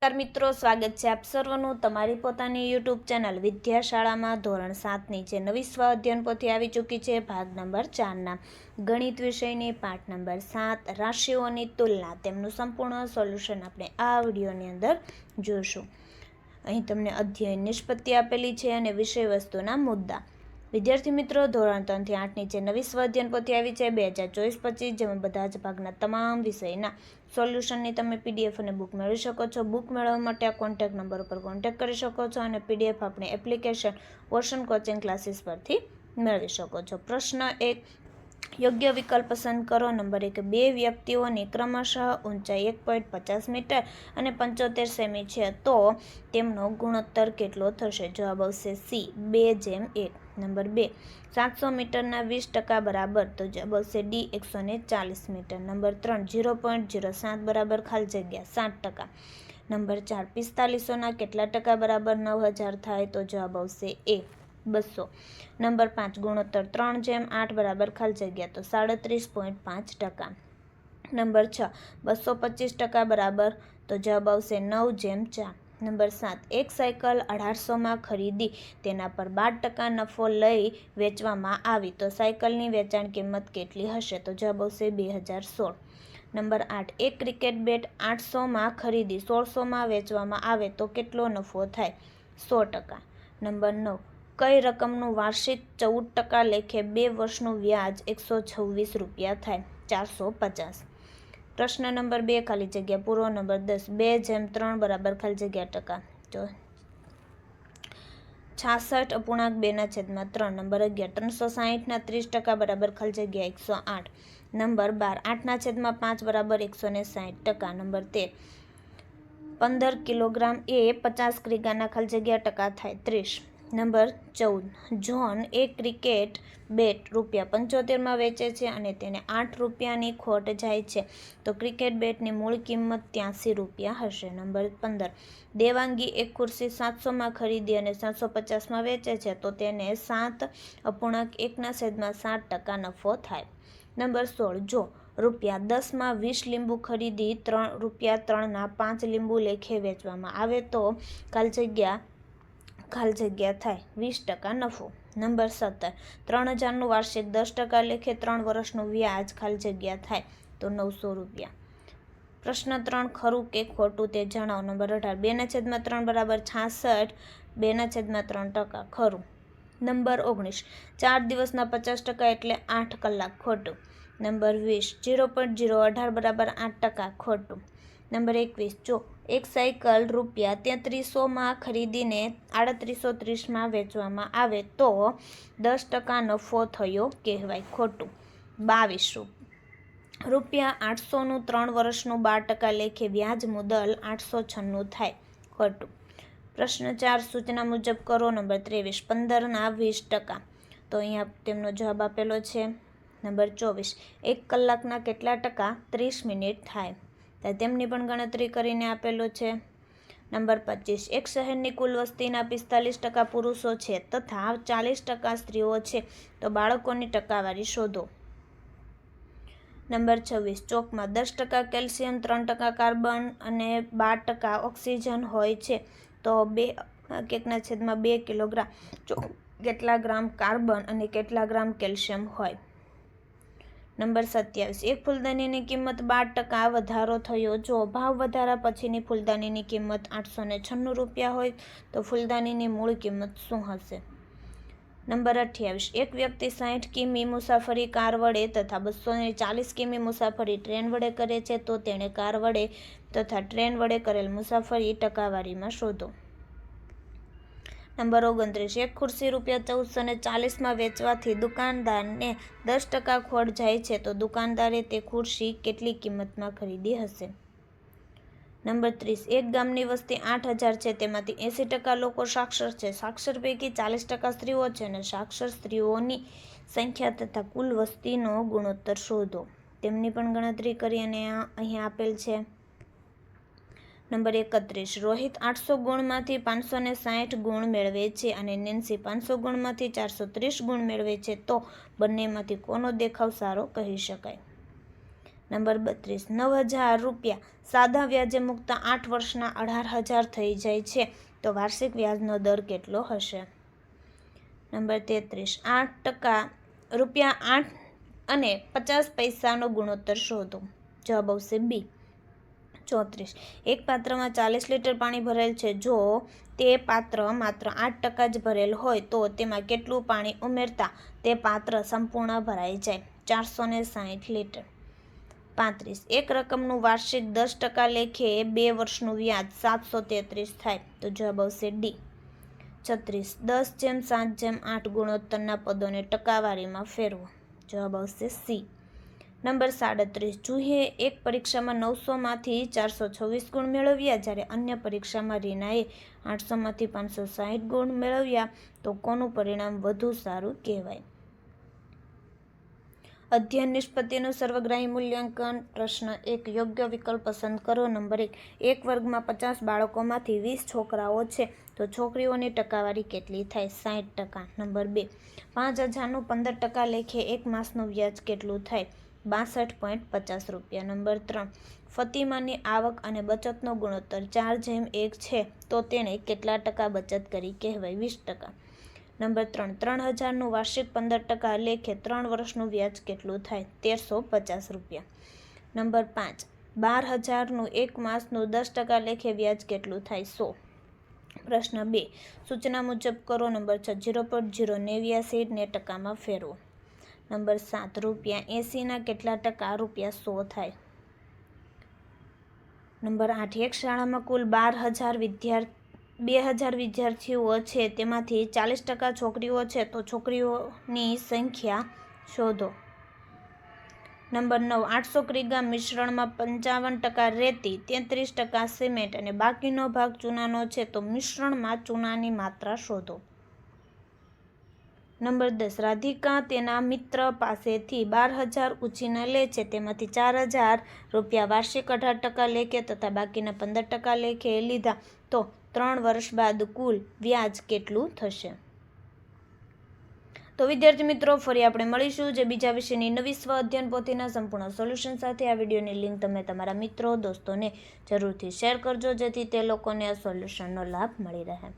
નમસ્કાર મિત્રો, સ્વાગત છે આપ સર્વનું. તમારી પોતાની યુટ્યુબ ચેનલ વિદ્યાશાળામાં ધોરણ સાતની જે નવી સ્વાધ્યયન પોથી આવી ચૂકી છે, ભાગ નંબર ચારના. ગણિત વિષયની પાઠ નંબર સાત, રાશિઓની તુલના. તેમનું સંપૂર્ણ સોલ્યુશન આપણે આ વિડીયોની અંદર જોઈશું. અહીં તમને અધ્યયન નિષ્પત્તિ આપેલી છે અને વિષય વસ્તુના મુદ્દા. વિદ્યાર્થી મિત્રો, ધોરણ ત્રણથી આઠની જે નવી સ્વાધ્યાયન પોથી આવી છે. બે હજાર ચોવીસ પચીસ, જેમાં બધા જ ભાગના તમામ વિષયના સોલ્યુશનની તમે પીડીએફ અને બુક મેળવી શકો છો. બુક મેળવવા માટે આ કોન્ટેક્ટ નંબર ઉપર કોન્ટેક્ટ કરી શકો છો અને પીડીએફ આપણે એપ્લિકેશન ઓશન કોચિંગ ક્લાસીસ પરથી મેળવી શકો છો. પ્રશ્ન એક યોગ્ય વિકલ્પ પસંદ કરો. નંબર એક, બે વ્યક્તિઓની ક્રમશઃ ઊંચાઈ એક પોઈન્ટ પચાસ મીટર અને પંચોતેર સેમી છે, તો તેમનો ગુણોત્તર કેટલો થશે? જવાબ આવશે સી બે જેમ એક. નંબર બે, સાતસો મીટરના વીસ ટકા બરાબર, તો જવાબ આવશે ડી એકસો ચાલીસ મીટર. નંબર ત્રણ જીરો પોઈન્ટ જીરો સાત બરાબર ખાલી જગ્યા, સાત ટકા. નંબર ચાર, પિસ્તાલીસોના કેટલા ટકા બરાબર નવ હજાર થાય, તો જવાબ આવશે એ બસો. નંબર પાંચ, ગુણોત્તર ત્રણ જેમ આઠ બરાબર ખાલી જગ્યા, તો સાડત્રીસ પોઈન્ટ પાંચ ટકા. નંબર છ, બસો પચીસ ટકા બરાબર, તો જવાબ આવશે નવ જેમ ચાર. નંબર સાત, એક સાયકલ અઢારસોમાં ખરીદી, તેના પર બાર ટકા નફો લઈ વેચવામાં આવી, તો સાયકલની વેચાણ કિંમત કેટલી હશે? તો જવાબ આવશે બે હજાર સોળ. નંબર આઠ, એક ક્રિકેટ બેટ આઠસોમાં ખરીદી, સોળસોમાં વેચવામાં આવે, તો કેટલો નફો થાય? સો ટકા. નંબર નવ કઈ રકમનું વાર્ષિક ચૌદ ટકા લેખે બે વર્ષનું વ્યાજ એકસો છવ્વીસ રૂપિયા થાય? ચારસો પચાસ. પ્રશ્ન નંબર બે, ખાલી જગ્યા પૂરો. નંબર દસ, બે જેમ ત્રણ બરાબર, ખાલી જગ્યા ટકા. જો છાસઠ અપૂર્ણાંક બેના છેદમાં ત્રણ. નંબર અગિયાર, ત્રણસો સાહીઠના ત્રીસ ટકા બરાબર, ખાલી જગ્યા એકસો આઠ. નંબર બાર આઠના છેદમાં પાંચ બરાબર, એકસો ને સાહીઠ ટકા. નંબર તેર, પંદર કિલોગ્રામ એ પચાસ ક્રિગાના ખાલી જગ્યા ટકા થાય, ત્રીસ. નંબર ચૌદ. જ્હોન એક ક્રિકેટ બેટ રૂપિયા પંચોતેરમાં વેચે છે અને તેને આઠ રૂપિયાની ખોટ જાય છે. તો ક્રિકેટ બેટની મૂળ કિંમત ત્યાંસી રૂપિયા હશે. નંબર પંદર. દેવાંગી એક ખુરશી સાતસોમાં ખરીદી અને સાતસો પચાસમાં વેચે છે. તો તેને સાત અપૂર્ણાંક એકના છેદમાં સાત ટકા નફો થાય. નંબર સોળ. જો રૂપિયા દસમાં વીસ લીંબુ ખરીદી ત્રણ રૂપિયા ત્રણના પાંચ લીંબુ લેખે વેચવામાં આવે તો કાલ જગ્યા ખાલી જગ્યા થાય. વીસ ટકા નફો. નંબર સત્તર. ત્રણ હજારનું વાર્ષિક દસ ટકા લેખે ત્રણ વર્ષનું વ્યાજ ખાલી જગ્યા થાય તો નવસો રૂપિયા. પ્રશ્ન ત્રણ, ખરું કે ખોટું તે જણાવો. નંબર અઢાર. બેના છેદમાં ત્રણ બરાબર છાસઠ. બેના છેદમાં ત્રણ ટકા. ખરું. નંબર ઓગણીસ. ચાર દિવસના પચાસ ટકા એટલે આઠ કલાક ખોટું. નંબર વીસ. જીરો પોઈન્ટ જીરો અઢાર બરાબર આઠ ટકા ખોટું. નંબર એકવીસ. જો એક સાયકલ રૂપિયા તેત્રીસોમાં ખરીદીને આડત્રીસો ત્રીસમાં વેચવામાં આવે તો દસ ટકા નફો થયો કહેવાય ખોટું. બાવીસ રૂપિયા આઠસોનું ત્રણ વર્ષનું બાર ટકા લેખે વ્યાજ મુદલ આઠસો છન્નું થાય ખોટું. પ્રશ્ન ચાર, સૂચના મુજબ કરો નંબર ત્રેવીસ, પંદરના વીસ ટકા. તો અહીંયા તેમનો જવાબ આપેલો છે નંબર ચોવીસ. એક કલાકના કેટલા ટકા? ત્રીસ મિનિટ થાય. તો તેમની પણ ગણતરી કરીને આપેલો છે. નંબર પચીસ. એક શહેરની કુલ વસ્તીના પિસ્તાલીસ ટકા પુરુષો છે તથા ચાલીસ ટકા સ્ત્રીઓ છે. તો બાળકોની ટકાવારી શોધો. નંબર છવ્વીસ. ચોકમાં દસ ટકા કેલ્શિયમ, ત્રણ ટકા કાર્બન અને બાર ટકા ઓક્સિજન હોય છે. તો બે કેકના છેદમાં બે કિલોગ્રામ. કેટલા ગ્રામ કાર્બન અને કેટલા ગ્રામ કેલ્શિયમ હોય? નંબર સત્યાવીસ. એક ફૂલદાનીની કિંમત બાર ટકા વધારો થયો. જો ભાવ વધારા પછીની ફૂલદાનીની કિંમત આઠસો ને છન્નું રૂપિયા હોય, તો ફૂલદાનીની મૂળ કિંમત શું હશે? નંબર અઠ્યાવીસ. એક વ્યક્તિ સાઠ કિમી મુસાફરી કાર વડે તથા બસો ને ચાલીસ કિમી મુસાફરી ટ્રેન વડે કરે છે, તો તેણે કાર વડે તથા ટ્રેન વડે કરેલ મુસાફરી ટકાવારીમાં શોધો. નંબર ઓગણત્રીસ. એક ખુરશી રૂપિયા ચૌદસો ને ચાલીસમાં વેચવાથી દુકાનદારને દસ ટકા ખોટ જાય છે તો દુકાનદારે તે ખુરશી કેટલી કિંમતમાં ખરીદી હશે? નંબર ત્રીસ. એક ગામની વસ્તી આઠ હજાર છે, તેમાંથી એંસી ટકા લોકો સાક્ષર છે. સાક્ષર પૈકી ચાલીસ ટકા સ્ત્રીઓ છે અને સાક્ષર સ્ત્રીઓની સંખ્યા તથા કુલ વસ્તીનો ગુણોત્તર શોધો. તેમની પણ ગણતરી કરી અને અહીંયા આપેલ છે. નંબર એકત્રીસ. રોહિત આઠસો ગુણમાંથી પાંચસો ને સાઠ ગુણ મેળવે છે અને નેન્સી પાંચસો ગુણમાંથી ચારસો ત્રીસ ગુણ મેળવે છે. તો બંનેમાંથી કોનો દેખાવ સારો કહી શકાય? નંબર બત્રીસ. નવ હજાર રૂપિયા. સાદા વ્યાજે મૂકતા આઠ વર્ષના અઢાર હજાર થઈ જાય છે. તો વાર્ષિક વ્યાજનો દર કેટલો હશે? નંબર તેત્રીસ. આઠ ટકા રૂપિયા આઠ અને પચાસ પૈસાનો ગુણોત્તર શોધો. જવાબ આવશે બી. ચોત્રીસ. એક પાત્રમાં ચાલીસ લીટર પાણી ભરેલ છે. જો તે પાત્ર માત્ર આઠ ટકા જ ભરેલ હોય તો તેમાં કેટલું પાણી ઉમેરતા તે પાત્ર સંપૂર્ણ ભરાઈ જાય. ચારસો ને સાહીઠ લીટર. પાંત્રીસ. એક રકમનું વાર્ષિક દસ ટકા લેખે બે વર્ષનું વ્યાજ સાતસો તેત્રીસ થાય. તો જવાબ આવશે ડી. છત્રીસ. દસ જેમ સાત જેમ આઠ ગુણોત્તરના પદોને ટકાવારીમાં ફેરવો. જવાબ આવશે સી. નંબર સાડત્રીસ. જુહે એક પરીક્ષામાં નવસોમાંથી ચારસો છવ્વીસ ગુણ મેળવ્યા, જ્યારે અન્ય પરીક્ષામાં રીનાએ આઠસોમાંથી પાંચસો સાહીઠ ગુણ મેળવ્યા, તો કોનું પરિણામ વધુ સારું કહેવાય? અધ્યયન નિષ્પત્તિનું સર્વગ્રાહી મૂલ્યાંકન, પ્રશ્ન એક, યોગ્ય વિકલ્પ પસંદ કરો. નંબર એક એક વર્ગમાં પચાસ બાળકોમાંથી વીસ છોકરાઓ છે, તો છોકરીઓની ટકાવારી કેટલી થાય? સાઠ ટકા. નંબર બે, પાંચ હજારનું પંદર ટકા લેખે એક માસનું વ્યાજ કેટલું થાય? બાસઠ પોઈન્ટ પચાસ રૂપિયા. નંબર ત્રણ, ફતિમાની આવક અને બચતનો ગુણોત્તર ચાર જેમ એક છે, તો તેણે કેટલા ટકા બચત કરી કહેવાય? વીસ ટકા. નંબર ત્રણ ત્રણ હજારનું વાર્ષિક પંદર ટકા લેખે ત્રણ વર્ષનું વ્યાજ કેટલું થાય? તેરસો પચાસ રૂપિયા. નંબર પાંચ, બાર હજારનું એક માસનું દસ ટકા લેખે વ્યાજ કેટલું થાય? સો. પ્રશ્ન બે, સૂચના મુજબ કરો. નંબર છ, જીરો પોઈન્ટ જીરો નેવ્યાસી ને ટકામાં ફેરવો. નંબર સાત, રૂપિયા એંસીના કેટલા ટકા રૂપિયા સો થાય? નંબર આઠ, એક શાળામાં કુલ બાર હજાર વિદ્યાર્થી, બે હજાર વિદ્યાર્થીઓ છે, તેમાંથી ચાલીસ ટકા છોકરીઓ છે, તો છોકરીઓની સંખ્યા શોધો. નંબર નવ, આઠસો ક્રિગા મિશ્રણમાં પંચાવન ટકા રેતી, તેત્રીસ ટકા સિમેન્ટ અને બાકીનો ભાગ ચૂનાનો છે, તો મિશ્રણમાં ચૂનાની માત્રા શોધો. નંબર દસ. રાધિકા તેના મિત્ર પાસેથી બાર હજાર ઉછીને લે છે. તેમાંથી ચાર હજાર રૂપિયા વાર્ષિક અઢાર ટકા લેખે તથા બાકીના પંદર ટકા લેખે લીધા. તો ત્રણ વર્ષ બાદ કુલ વ્યાજ કેટલું થશે? તો વિદ્યાર્થી મિત્રો, ફરી આપણે મળીશું જે બીજા વિષયની નવી સ્વ અધ્યયન પોથીના સંપૂર્ણ સોલ્યુશન સાથે. આ વિડીયોની લિંક તમે તમારા મિત્રો, દોસ્તોને જરૂરથી શેર કરજો જેથી તે લોકોને આ સોલ્યુશનનો લાભ મળી રહે.